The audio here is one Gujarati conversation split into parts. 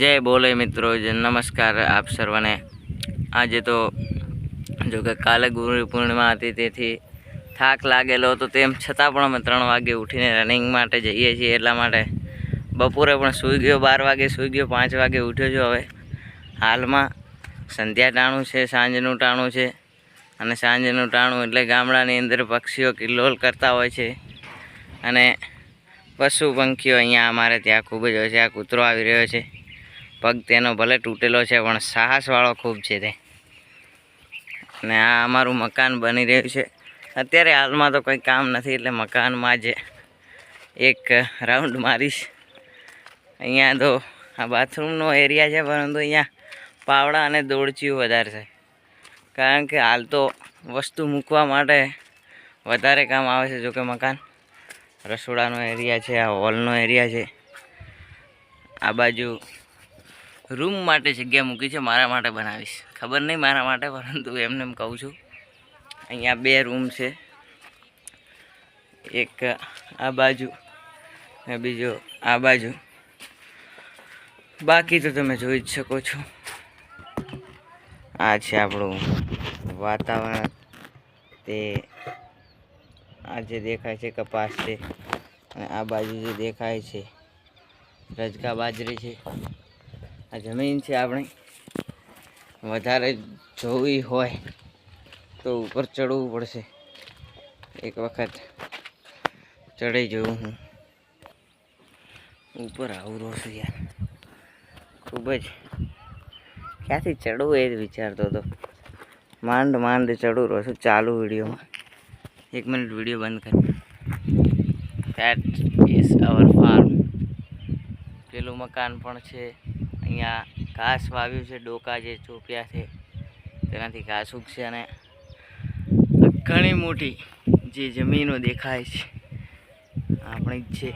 જય બોલે મિત્રો નમસ્કાર આપ સર્વને. આજે તો જો કે કાલે ગુરુ પૂર્ણિમા હતી, તેથી થાક લાગેલો હતો. તેમ છતાં પણ અમે ત્રણ વાગે ઉઠીને રનિંગ માટે જઈએ છીએ, એટલા માટે બપોરે પણ સૂઈ ગયો, બાર વાગે સૂઈ ગયો, પાંચ વાગે ઉઠ્યો છું હવે. હાલમાં સંધ્યા ટાણું છે, સાંજનું ટાણું છે, અને સાંજનું ટાણું એટલે ગામડાની અંદર પક્ષીઓ કિલ્લોલ કરતા હોય છે. અને પશુ પંખીઓ અહીંયા અમારે ત્યાં ખૂબ જ હોય છે, આ કૂતરો આવી રહ્યો છે. પગ તેનો ભલે તૂટેલો છે, પણ સાહસવાળો ખૂબ છે તે. અને આ અમારું મકાન બની રહ્યું છે. અત્યારે હાલમાં તો કંઈ કામ નથી, એટલે મકાનમાં જ એક રાઉન્ડ મારીશ. અહીંયા તો આ બાથરૂમનો એરિયા છે, પરંતુ અહીંયા પાવડા અને દોડચીઓ વધારે છે. કારણ કે હાલ તો વસ્તુ મૂકવા માટે વધારે કામ આવે છે, જોકે મકાન. રસોડાનો એરિયા છે, આ હોલનો એરિયા છે. આ બાજુ રૂમ માટે જગ્યા મૂકી છે, મારા માટે બનાવીશ. ખબર નહીં મારા માટે, પરંતુ એમને એમ કહું છું. અહીંયા બે રૂમ છે. એક આ બાજુ ને બીજો આ બાજુ. બાકી તો તમે જોઈ જ શકો છો. આ છે આપણું વાતાવરણ. તે આ જે દેખાય છે, કપાસ છે. અને આ બાજુ જે દેખાય છે, રજકા બાજરી છે. આ જમીન છે આપણે. વધારે જોવી હોય તો ઉપર ચડવું પડશે. એક વખત ચડી જોઉં હું. ઉપર આવું રહું છું યાર. ખૂબ જ. ક્યાંથી ચડવું એ જ વિચારતો હતો. માંડ માંડ ચડું રહું છું ચાલુ વિડીયોમાં. એક મિનિટ વીડિયો બંધ કરી. દેટ ઇઝ અવર ફાર્મ પેલું મકાન પણ છે. અહીંયા ઘાસ વાવ્યું છે, ડોકા જે ચોપ્યા છે, તેનાથી ઘાસ ઉગશે અને ઘણી મોટી જે જમીનો દેખાય છે, આપણી જ છે.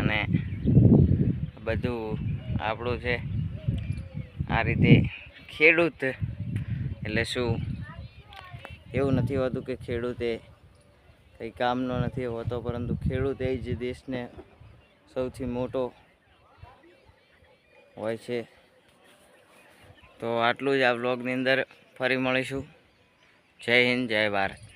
અને બધું આપણું છે, આ રીતે ખેડૂત, એટલે શું? એવું નથી હોતું કે ખેડૂતે કંઈ કામનો નથી હોતો, પરંતુ ખેડૂત એ જ દેશને સૌથી મોટો હોય છે. તો આટલું જ આ બ્લોગની અંદર ફરી મળીશું. જય હિન્દ જય ભારત.